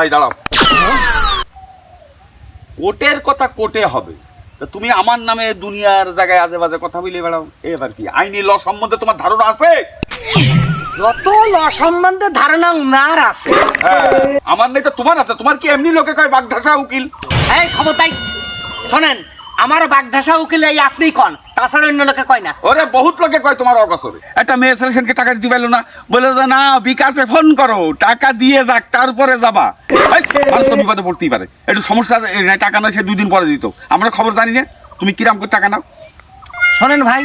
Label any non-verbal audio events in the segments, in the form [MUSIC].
ভাই দাঁড়াও। কোর্টের কথা কোর্টে হবে। তা তুমি আমার নামে দুনিয়ার জায়গায় আজে বাজে কথা বলে বেড়াও। এবার কি আইনি ল সম্বন্ধে তোমার ধারণা আছে? যত ল সম্বন্ধে ধারণা উনার আছে। হ্যাঁ, আমার নেই তো তোমার আছে। তোমার কি এমনি লোকে কয় বাগধাসা উকিল? এই ক্ষমতাই শোনেন আমারও বাগধাসা উকিল এই আপনি কন। তাছাড়া অন্য লোকে কয় না। ওরে বহুত লোকে কয় তোমার অগসরে। একটা মেয়ে সেলেশনকে টাকা দিতে পারল না। বলে যে না বিকাশে ফোন করো। টাকা দিয়ে যাক তারপরে যাবা। মানুষ তো বিপদে পড়তেই পারে। একটু সমস্যা টাকা নয় সে দুই দিন পরে দিত। আমরা খবর জানি না। তুমি কিরাম করে টাকা নাও। শোনেন ভাই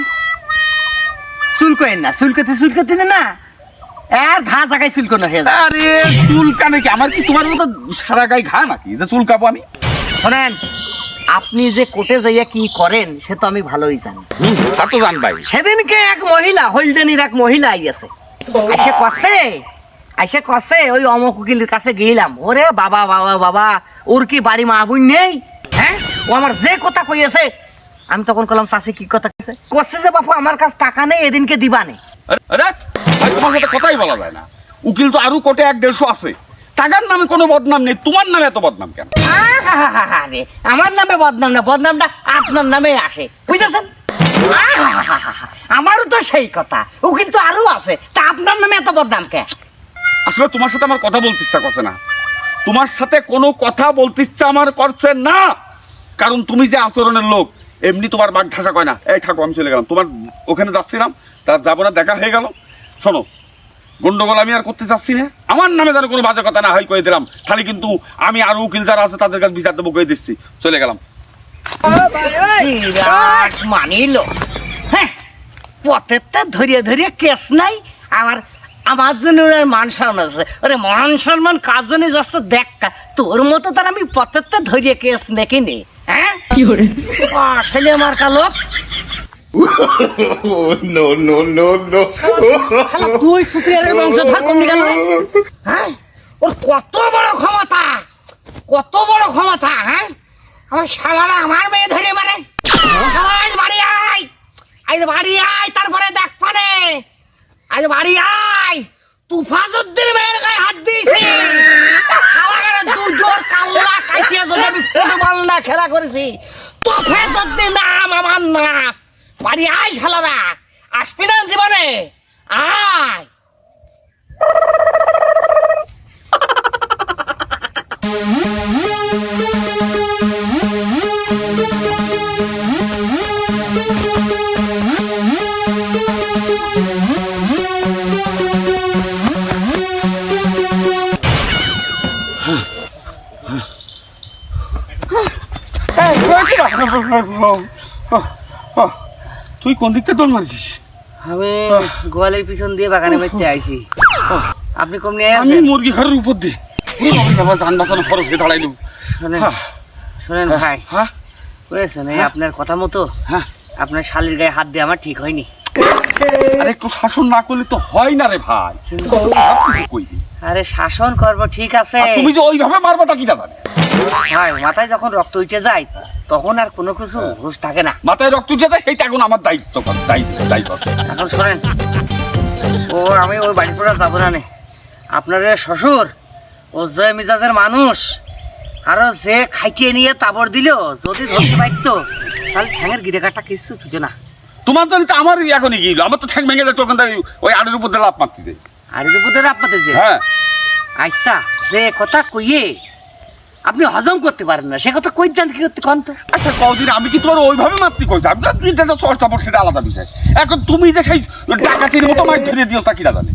চুলকোয়েন না। চুলকোতে চুলকোতে না আর ঘা জায়গায় চুলকোনো হয়ে যায়। আরে চুলকা নাকি আমার কি তোমার মতো সারা গায়ে ঘা নাকি? যে চুলকাবো আমি? শোনেন আপনি যে কোর্টে যাইয়া কি করেন সে তো আমি ভালোই জানি। তা তো জানবাই সেদিনকে এক মহিলা হলদেনির এক মহিলা আইয়াছে। আইসে কষে আইসে কষে ওই অমক উকিলের কাছে গেলাম। ওরে বাবা বাবা বাবা ওর কি বাড়ি মা বোন নেই? হ্যাঁ? ও আমার যে কথা কইয়াছে আমি তখন কলাম চাষি কি কথা কইছে? কষে যে বাপু আমার কাছে টাকা নেই এদিনকে দিবা নেই। আরে আরে, ভাই, তোমার সাথে কথাই বলা যায় না। উকিল তো আরও কোটে এক দেড়শো আছে। টাকার নামে কোনো বদনাম নেই। তোমার নামে এত বদনাম কেন? আমার নামে বদনাম না বদনামটা আপনার নামে আসে বুঝেছেন আমারও তো সেই কথা উকিল তো আরও আছে তা আপনার নামে এত বদনাম কে আসলে তোমার সাথে আমার কথা বলতে ইচ্ছা করছে না তোমার সাথে কোনো কথা বলতে ইচ্ছা আমার করছে না কারণ তুমি যে আচরণের লোক এমনি তোমার বাঘ ঠাসা কয় না এই থাকো আমি চলে গেলাম তোমার ওখানে যাচ্ছিলাম তার যাব না দেখা হয়ে গেল শোনো গন্ডগোল আমি আর করতে চাচ্ছি না। আমার নামে যেন কোনো বাজে কথা না হয় কয়ে দিলাম। খালি কিন্তু আমি আর উকিল যারা আছে তাদের কাছে বিচার দেবো কয়ে দিচ্ছি। চলে গেলাম। মানিল। হ্যাঁ পথের ধরিয়ে ধরিয়ে কেস নাই। আমার আমার জন্য ওর মান সম্মান আছে। আরে মান সম্মান কার জন্য যাচ্ছে দেখ কা। তোর মতো তার আমি পথের তো ধরিয়ে কেস নাকি নে হ্যাঁ আসলে আমার কালো তুই কমে গেল হ্যাঁ? ওর কত বড় ক্ষমতা? কত বড় ক্ষমতা হ্যাঁ? আমার শালারা আমার মেয়ে ধরে মানে বাড়ি আয়। আজ বাড়ি আয়, তারপরে দেখ পানে। আজ বাড়ি আয়। তুফাজুদ্দিন মেয়ের গায়ে হাত দিয়েছি। দুজোর কাল্লা কাটিয়ে যদি আমি ফুটবল না খেলা করেছি, তুফাজুদ্দিন নাম আমার না। বাড়ি আয় শালারা। আসবি না জীবনে? আয়। তুই কোন দিকটা দোল মারছিস? আমি গোয়ালের পিছন দিয়ে বাগানে বেরতে আইছি। আপনি কম নিয়ে আমি মুরগি ঘরের উপর দিয়ে। যান বাঁচানো খরচ হয়ে দাঁড়াইলু শোনেন হ্যাঁ। শোনেন ভাই। হ্যাঁ। বুঝেছেন এই আপনার কথা মতো হ্যাঁ। আপনার শালির গায়ে হাত দিয়ে আমার ঠিক হয়নি। আরে একটু শাসন না করলে তো হয় না রে ভাই। কিন্তু আর শাসন করব ঠিক আছে। তুমি যে ওইভাবে মারবা তা কিনা জানে ভাই মাথায় যখন রক্ত উঠে যায় তখন আর কোনো কিছু হ্যাঁ। হুশ থাকে না। মাথায় রক্ত উঠে যায় সেইটা এখন আমার দায়িত্ব কর দায়িত্ব দায়িত্ব। এখন শোনেন ও আমি ওই বাড়ি পড়া যাব না। আপনার শ্বশুর ও জয় মিজাজের মানুষ। আরও যে খাইটিয়ে নিয়ে তাবর দিল যদি ধরতে পারতো তাহলে ঠ্যাঙের গিরে কাটা কিছু থুতো না। তোমার জানি তো আমার এখনই গিয়েছিল আমার তো ঠ্যাং ভেঙে যায় ওখান থেকে ওই আড়ের উপর দিয়ে লাভ মারতে যাই। আর উপরে আপনাদের যে হ্যাঁ। আচ্ছা যে কথা কইয়ে আপনি হজম করতে পারেন না সে কথা কই দেন কি করতে কন তো? আচ্ছা কদিন আমি কি তোমার ওইভাবে মারতে কইছি? আমি তো তুই যেটা চর্চা পর সেটা আলাদা বিষয়। এখন তুমি যে সেই ডাকাতির মতো মাছ ধরিয়ে দিও তা কিনা জানে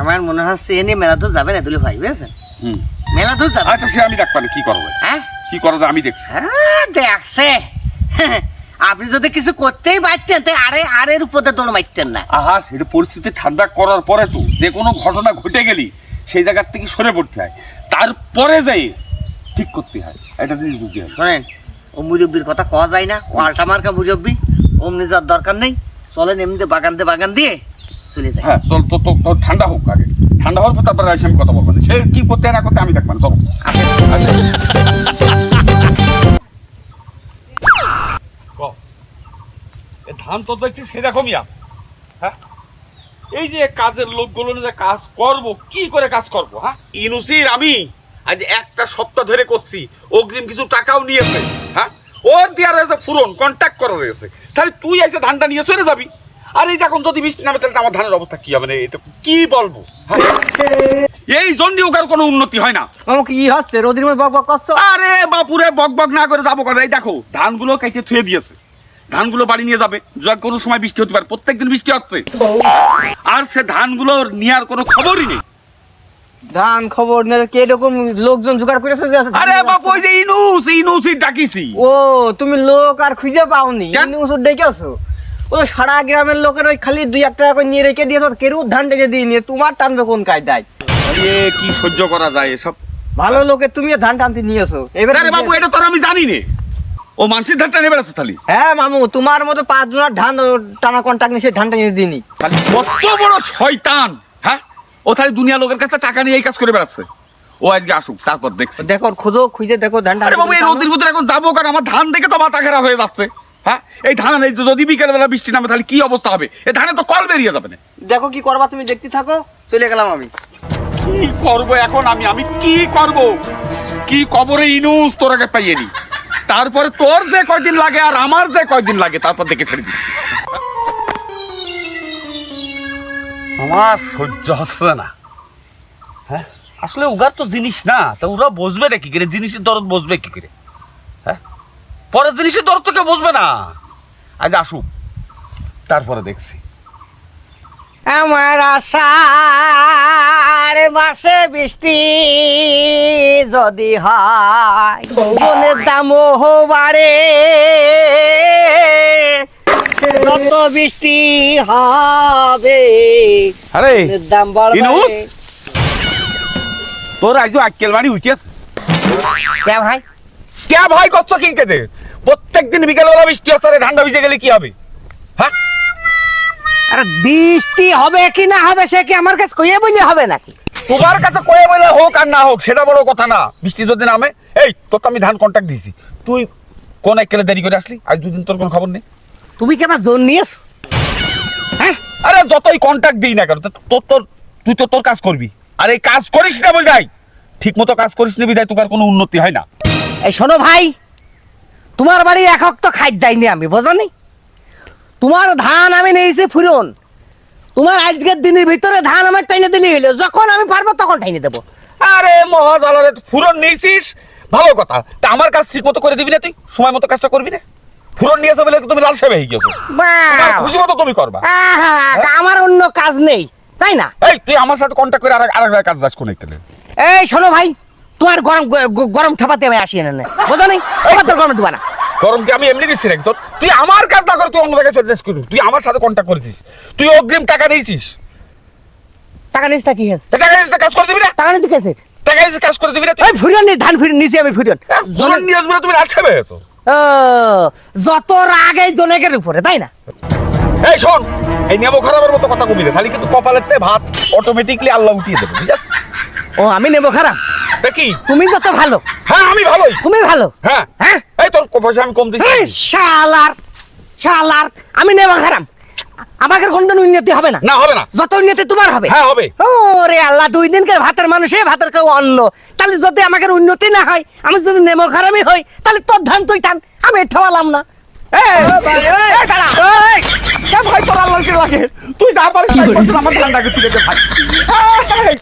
আমার মনে হচ্ছে এনে মেলা দূর যাবে না দুলে ভাই বুঝেছেন? হুম। মেলা দূর যাবে আচ্ছা সে আমি দেখবা না কি করবে? হ্যাঁ? কি করো যায় আমি দেখছি। হ্যাঁ, দেখছে। [LAUGHS] আপনি যদি কিছু করতেই পারতেন আরের উপরে দৌড় মারতেন না। আহা সেটা পরিস্থিতি ঠান্ডা করার পরে তো যে কোনো ঘটনা ঘটে গেলি সেই জায়গার থেকে সরে পড়তে হয়। তারপরে যাই ঠিক করতে হয়। এটা জিনিস বুঝতে হয় শোনেন ও মুরব্বির কথা কওয়া যায় না ও আলটা মার্কা মুরব্বি অমনি যার দরকার নেই চলেন এমনিতে বাগান দিয়ে বাগান দিয়ে চলে যায় হ্যাঁ চল তো তো ঠান্ডা হোক আগে। ঠান্ডা হওয়ার পর তারপরে আমি কথা বলব। সে কি করতে না করতে আমি দেখব না চলো। ধান তো দেখছি সেরকমই আছে। হ্যাঁ? এই যে কাজের লোকগুলো যে কাজ করব কি করে কাজ করব হ্যাঁ? ইনুসির আমি আজ একটা সপ্তাহ ধরে করছি অগ্রিম কিছু টাকাও নিয়েছে হ্যাঁ? ওর দেওয়া রয়েছে ফুরন কন্ট্যাক্ট করা রয়েছে। তাহলে তুই এসে ধানটা নিয়ে চলে যাবি। আর এই এখন যদি বৃষ্টি নামে তাহলে তো আমার ধানের অবস্থা কি হবে না এটা কি বলব হ্যাঁ? এই জন্যই ওকার কোনো উন্নতি হয় না। আমাকে কি হচ্ছে রোদির বক বক করছ? আরে বাপুরে বক বক না করে যাব করে এই দেখো ধানগুলো কেটে থুয়ে দিয়েছে। ধানগুলো বাড়ি নিয়ে যাবে। যা কোনো সময় বৃষ্টি হতে পারে প্রত্যেকদিন বৃষ্টি হচ্ছে। আর সে ধানগুলো নেওয়ার কোনো খবরই নেই। ধান খবর নেই কে এরকম লোকজন জোগাড় করে আছে? আরে বাপু ওই যে ইনুস ইনুসই ডাকিছি ও তুমি লোক আর খুঁজে পাওনি? নিউজ দেখেছ ও সারা গ্রামের লোকের ওই খালি দুই এক টাকা করে নিয়ে রেখে দিয়েছ কেউ ধান টেকে দিয়ে নিয়ে তোমার টানবে কোন কায়দায়? আরে কি সহ্য করা যায় এসব? ভালো লোকে তুমিও ধান টানতে নিয়েছো এবার বাবু এটা তো আমি জানি নে। ও মানুষের ধানটা নেবে আছে তাহলে? হ্যাঁ মামু তোমার মতো পাঁচ জনের ধান টানা কন্টাক্ট নিয়ে সেই ধানটা নিয়ে তাহলে কত বড় শয়তান হ্যাঁ? ও তাহলে দুনিয়া লোকের কাছে টাকা নিয়ে এই কাজ করে বেড়াচ্ছে। ও আজকে আসুক তারপর দেখছি। দেখো খোঁজো খুঁজে দেখো ধানটা আরে বাবু এই রোদির ভিতরে এখন যাব কারণ আমার ধান দেখে তো মাথা খারাপ হয়ে যাচ্ছে হ্যাঁ? এই ধান এই যদি বিকেল বেলা বৃষ্টি নামে তাহলে কি অবস্থা হবে? এই ধানে তো কল বেরিয়ে যাবে না। দেখো কি করবা তুমি দেখতে থাকো চলে গেলাম আমি। কি করব এখন আমি? আমি কি করব? কি কবরে ইনুস তোর আগে পাইয়ে নি তারপরে তোর যে কয়দিন লাগে আর আমার যে কয়দিন লাগে তারপর দেখে ছেড়ে দিচ্ছি আমার সহ্য হচ্ছে না। হ্যাঁ? আসলে উগার তো জিনিস না তা ওরা বসবে না কি করে? জিনিসের দরদ বসবে কি করে? হ্যাঁ? পরের জিনিসের দরদ তো কেউ বসবে না। আজ আসুক তারপরে দেখছি। আমার আষাঢ় মাসে বৃষ্টি যদি হয় বনের দামও বাড়ে। যত বৃষ্টি হবে আরে দাম ইনুস তোর আজ আক্কেল বাড়ি উঠেছ? কে ভাই? কে ভাই করছ কি কেটে প্রত্যেক দিন বিকেলবেলা বৃষ্টি হচ্ছে রে ঠান্ডা ভিজে গেলে কি হবে? হ্যাঁ? আরে বৃষ্টি হবে কি না হবে সে কি আমার কাছে কইয়ে বললে হবে নাকি? তোমার কাছে কয়ে বলে হোক আর না হোক সেটা বড় কথা না। বৃষ্টি যদি নামে এই তোর তো আমি ধান কন্ট্যাক্ট দিয়েছি তুই কোন একেলে দেরি করে আসলি? আজ দুদিন তোর কোনো খবর নেই? তুমি কি আমার জোন নিয়েছো? হ্যাঁ? আরে যতই কন্ট্যাক্ট দিই না কেন তা তোর তোর তুই তো তোর কাজ করবি। আর এই কাজ করিস না বলদাই ঠিক মতো কাজ করিস না বিদায় তোমার কোনো উন্নতি হয় না। এই শোনো ভাই তোমার বাড়ি একক তো খাই যাইনি আমি বোঝনি তোমার ধান আমি নিয়েছি ফুরন। তোমার আজকের দিনের ভিতরে ধান আমার টাইনে দিলে হইল যখন আমি পারব তখন টাইনে দেবো। আরে মহাজালারে ফুরন নিয়েছিস? ভালো কথা। তা আমার কাজ ঠিক মতো করে দিবি না তুই? সময় মতো কাজটা করবি না? ফুরন নিয়েছো বলে তুমি লাল সাহেব হয়ে গেছো খুশি মতো তুমি করবা। আমার অন্য কাজ নেই তাই না? এই তুই আমার সাথে কন্ট্যাক্ট করে আরেক আরেক কাজ যাস কোন একেলে এই শোনো ভাই তোমার গরম গরম ঠাপাতে আমি আসি না। বোঝো নেই? তোর গরম দিবা না। গরম কি আমি এমনি দিচ্ছি নাকি? তোর তুই আমার কাজ না করে তুই অন্য জায়গায় চলে যাস তুই আমার সাথে কন্ট্যাক্ট করেছিস। তুই অগ্রিম টাকা নিয়েছিস। টাকা নিস তা কি হয়েছে? টাকা তা কাজ করে দিবি না? টাকা নিতে গেছে টাকা নিয়েছিস কাজ করে দিবি না? তুই ফুরিয়ন নি ধান ফুরিয়ে নিছি আমি ফুরিয়ন। ফুরন নিয়ে আসবি না তুমি সাহেব হয়ে যত রাগ এই জনেকের উপরে তাই না? এই শোন এই নেব খারাপের মতো কথা কবি না। তাহলে কিন্তু কপালের তে ভাত অটোমেটিকলি আল্লাহ উঠিয়ে দেবে বুঝাস ও আমি নেব খারাপ? দেখি তুমি যত ভালো। হ্যাঁ আমি ভালোই। তুমি ভালো? হ্যাঁ। হ্যাঁ? তোর পয়সা আমি কম এই শালার শালার আমি নেব খারাপ আমাকে কোনদিন উন্নতি হবে না? না হবে না। যত উন্নতি তোমার হবে? হ্যাঁ হবে। ওরে আল্লাহ দুই দিনকে ভাতের মানুষে ভাতের কেউ অন্ন। তাহলে যদি আমাকে উন্নতি না হয় আমি যদি নেমো খারাপই হই তাহলে তোর ধান তুই টান। আমি ঠেওয়ালাম না। ভাই তোর আল্লাহর লাগে তুই যা পারিস আমার ধানটাকে তুলে দে ভাই। এই,